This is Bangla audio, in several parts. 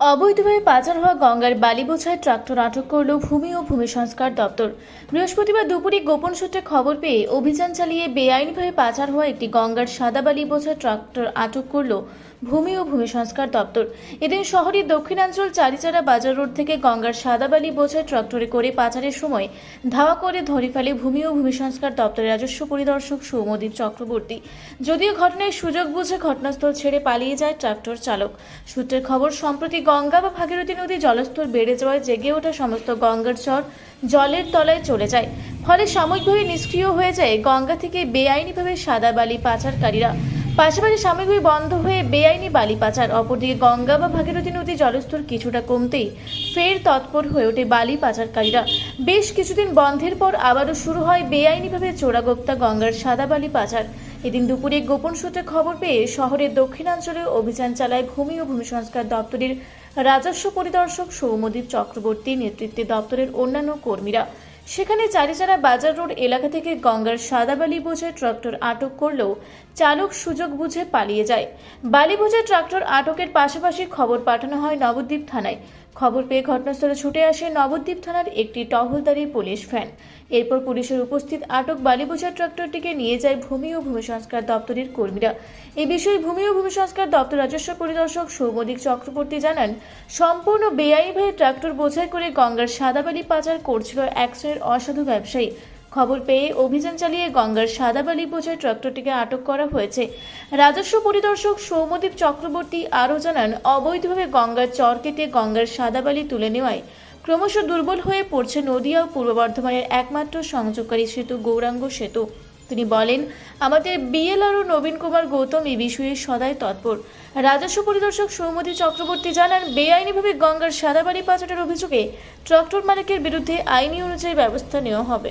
অবৈধভাবে পাচার হওয়া গঙ্গার বালি বোঝায় ট্রাক্টর আটক করল ভূমি ও ভূমি সংস্কার দপ্তর। বৃহস্পতিবার দুপুরে গোপন সূত্রে খবর পেয়ে অভিযান চালিয়ে বেআইনিভাবে পাচার হওয়া একটি গঙ্গার সাদা বালি বোঝায় ট্রাক্টর আটক করল ভূমি ও ভূমি সংস্কার দপ্তর। এদিন শহরের দক্ষিণাঞ্চল চারিচারা বাজার রোড থেকে গঙ্গার সাদা বালি বোঝায় ট্রাক্টরে করে পাচারের সময় ধাওয়া করে ধরে ফেলে ভূমি ও ভূমি সংস্কার দপ্তরের রাজস্ব পরিদর্শক সৌমদীপ চক্রবর্তী। যদিও ঘটনায় সুযোগ বুঝে ঘটনাস্থল ছেড়ে পালিয়ে যায় ট্রাক্টর চালক। সূত্রের খবর, সম্প্রতি গঙ্গা বা ভাগীরথী নদী জলস্তর বেড়ে যাওয়ায় জেগে ওঠা সমস্ত গঙ্গার চর জলের তলায় চলে যায়। ফলে সাময়িকভাবে নিষ্ক্রিয় হয়ে যায় গঙ্গা থেকে বেআইনিভাবে সাদা বালি পাচারকারীরা। পাশাপাশি সাময়িকভাবে বন্ধ হয়ে বেআইনি বালি পাচার অপরদিকে গঙ্গা বা ভাগীরথী নদী জলস্তর কিছুটা কমতেই ফের তৎপর হয়ে ওঠে বালি পাচারকারীরা বেশ কিছুদিন বন্ধের পর আবারও শুরু হয় বেআইনিভাবে চোরাগোপ্তা গঙ্গার সাদা বালি পাচার এদিন দুপুরে গোপন সূত্রে খবর পেয়ে শহরের দক্ষিণাঞ্চলে অভিযান চালায় ভূমি ও ভূমি সংস্কার দপ্তরের রাজস্ব পরিদর্শক সৌমদীপ চক্রবর্তীর নেতৃত্বে দপ্তরের অন্যান্য কর্মীরা। সেখানে চারিচারা বাজার রোড এলাকা থেকে গঙ্গার সাদা বালি বোঝে ট্রাক্টর আটক করলেও চালক সুযোগ বুঝে পালিয়ে যায়। বালি বোঝে ট্রাক্টর আটকের পাশাপাশি খবর পাঠানো হয় নবদ্বীপ থানায়। খবর পেয়ে ঘটনাস্থলে ছুটে আসে নবদ্বীপ থানার একটি টহলদারি পুলিশ ভ্যান। এরপর পুলিশের উপস্থিত আটক বালিবোঝা ট্রাক্টরটিকে নিয়ে যায় ভূমি ও ভূমি সংস্কার দপ্তরের কর্মীরা। এ বিষয়ে ভূমি ও ভূমি সংস্কার দপ্তর রাজস্ব পরিদর্শক সৌমদিক চক্রবর্তী জানান, সম্পূর্ণ বেআইনিভাবে ট্রাক্টর বোঝাই করে গঙ্গার সাদাবালি পাচার করছিল এক শ্রেণির অসাধু ব্যবসায়ী। খবর পেয়ে অভিযান চালিয়ে গঙ্গার সাদাবালি বোঝায় ট্রাক্টরটিকে আটক করা হয়েছে। রাজস্ব পরিদর্শক সৌমদীপ চক্রবর্তী আরও জানান, অবৈধভাবে গঙ্গার চর কেটে গঙ্গার সাদাবালি তুলে নেওয়ায় ক্রমশ দুর্বল হয়ে পড়ছে নদিয়া ও পূর্ব বর্ধমানের একমাত্র সংযোগকারী সেতু গৌরাঙ্গ সেতু। তিনি বলেন, আমাদের বিএলআরও নবীন কুমার গৌতম এই বিষয়ে সদাই তৎপর। রাজস্ব পরিদর্শক সৌমদী চক্রবর্তী জানান, বেআইনিভাবে গঙ্গার সাদাবাড়ি পাচারের অভিযোগে ট্রাক্টর মালিকের বিরুদ্ধে আইনি অনুযায়ী ব্যবস্থা নেওয়া হবে।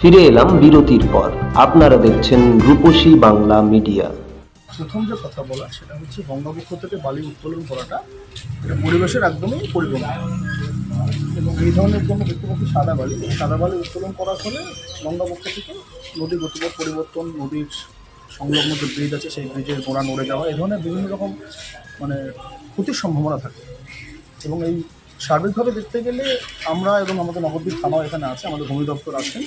ফিরে এলাম বিরতির পর। আপনারা দেখছেন রূপসী বাংলা মিডিয়া। প্রথম যে কথা বলা, সেটা হচ্ছে গঙ্গাবক্ষ থেকে বালি উত্তোলন করাটা এটা পরিবেশের একদমই পরিপূর্ণ এবং এই ধরনের জন্য দেখতে পাচ্ছি সাদা বালি সাদা বালি উত্তোলন করার ফলে গঙ্গাবক্ষ থেকে নদী গতিপথ পরিবর্তন, নদীর সংলগ্ন যে ব্রিজ আছে, সেই ব্রিজের গোড়া নড়ে যাওয়া, এই ধরনের বিভিন্ন রকম মানে ক্ষতির সম্ভাবনা থাকে। এবং এই সার্বিকভাবে দেখতে গেলে আমরা এবং আমাদের নবদ্বীপ থানাও এখানে আছে আমাদের ভূমি দপ্তর আছেন।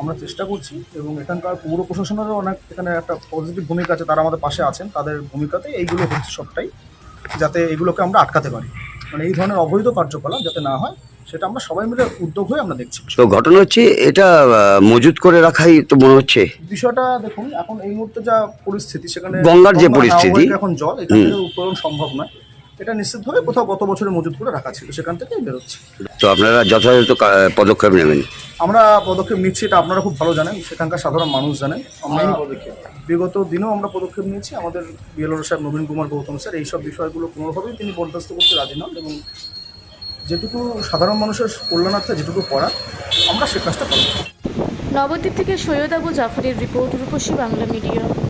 আমরা চেষ্টা করছি এবং এখানকার পৌর প্রশাসনেরও অনেক এখানে একটা পজিটিভ ভূমিকা আছে তারা আমাদের পাশে আছেন তাদের ভূমিকাতে এইগুলো হচ্ছে সবটাই যাতে এগুলোকে আমরা আটকাতে পারি। মানে এই ধরনের অবৈধ কার্যকলাপ যাতে না হয় সেটা আমরা সবাই মিলে উদ্যোগ হয়ে আমরা দেখছি। তো ঘটনা হচ্ছে এটা মজুত করে রাখাই তো মনে হচ্ছে? বিষয়টা দেখুন এখন এই মুহূর্তে যা পরিস্থিতি সেখানে গঙ্গার যে পরিস্থিতি। এখন জল এখান উত্তোলন সম্ভব নয়। এটা নিশ্চিতভাবে কোথাও গত বছরে মজুত করে রাখা ছিল সেখান থেকেই বেরোচ্ছে। তো আপনারা যথাযথ কা- পদক্ষেপ নেবেন? আমরা পদক্ষেপ নিচ্ছি এটা আপনারা খুব ভালো জানেন সেখানকার সাধারণ মানুষ জানেন। আমরা বিগত দিনেও আমরা পদক্ষেপ নিয়েছি আমাদের বিএলওর সাহেব নবীন কুমার গৌতম স্যার এইসব বিষয়গুলো কোনোভাবেই তিনি বরদাস্ত করতে রাজি নন এবং যেটুকু সাধারণ মানুষের কল্যাণার্থে যেটুকু করার আমরা সে কাজটা করব। নবদ্বীপ থেকে সৈয়দ আবু জাফরের রিপোর্ট রূপসী বাংলা মিডিয়া।